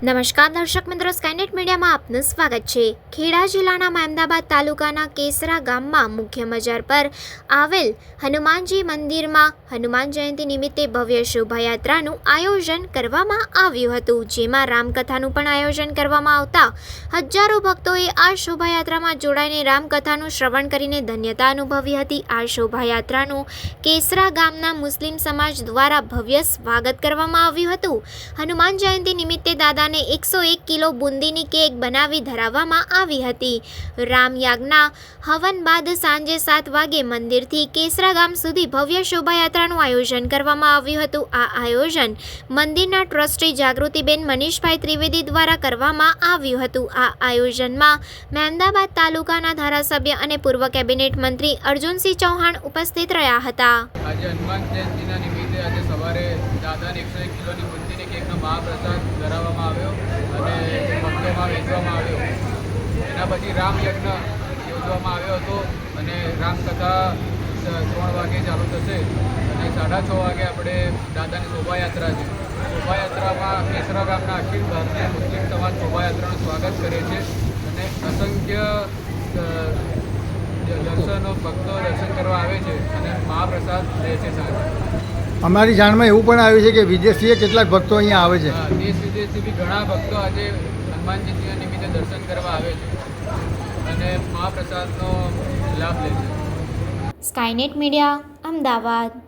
નમસ્કાર દર્શક મિત્રો સ્કાયનેટ મીડિયામાં આપનું સ્વાગત છે. ખેડા જિલ્લાના મહેમદાબાદ તાલુકાના કેસરા ગામમાં મુખ્ય બજાર પર આવેલ હનુમાનજી મંદિરમાં હનુમાન જયંતિ નિમિત્તે ભવ્ય શોભાયાત્રાનું આયોજન કરવામાં આવ્યું હતું. જેમાં રામકથાનું પણ આયોજન કરવામાં આવતા હજારો ભક્તોએ આ શોભાયાત્રામાં જોડાઈને રામકથાનું શ્રવણ કરીને ધન્યતા અનુભવી હતી. આ શોભાયાત્રાનું કેસરા ગામના મુસ્લિમ સમાજ દ્વારા ભવ્ય સ્વાગત કરવામાં આવ્યું હતું. હનુમાન જયંતિ નિમિત્તે દાદાને એકસો એક કિલો બુંદીની કેક બનાવી ધરાવવામાં આવી હતી. રામયાગના હવન બાદ સાંજે સાત વાગે મંદિરથી કેસરા ગામ સુધી ભવ્ય શોભાયાત્રાનું આયોજન કરવામાં આવ્યું હતું. આ આયોજન મંદિરના ટ્રસ્ટી જાગૃતિબેન મનીષભાઈ ત્રિવેદી દ્વારા કરવામાં આવ્યું હતું. આ આયોજનમાં મહેમદાબાદ તાલુકાના ધારાસભ્ય અને પૂર્વ કેબિનેટ મંત્રી અર્જુનસિંહ ચૌહાણ ઉપસ્થિત રહ્યા હતા. આજે હનુમાન જયંતિના નિમિત્તે આજે સવારે દાદાને એકસો એક કિલોની બુંદીની કેકનો મહાપ્રસાદ ધરાવવામાં આવ્યો અને ભક્તોમાં વેચવામાં આવ્યો. એના પછી રામ યજ્ઞ યોજવામાં આવ્યો હતો અને રામકથા ત્રણ વાગે ચાલુ થશે અને સાડા છ વાગે આપણે દાદાની શોભાયાત્રા છે. શોભાયાત્રામાં કેસરા ગામના અખિલ ભારતીય મુસ્લિમ સમાજ શોભાયાત્રાનું સ્વાગત કરે છે અને અસંખ્ય દર્શનો, ભક્તો દર્શન કરવા આવે છે અને મહાપ્રસાદ લે છે સાંજે અમારી જાણમાં એવું પણ આવ્યું છે કે વિદેશીએ કેટલાક ભક્તો અહીંયા આવે છે. હા, દેશ વિદેશથી બી ઘણા ભક્તો આજે હનુમાનજીના નિમિત્તે દર્શન કરવા આવે છે અને મહાપ્રસાદનો લાભ લે છે. Skynet media Ahmedabad.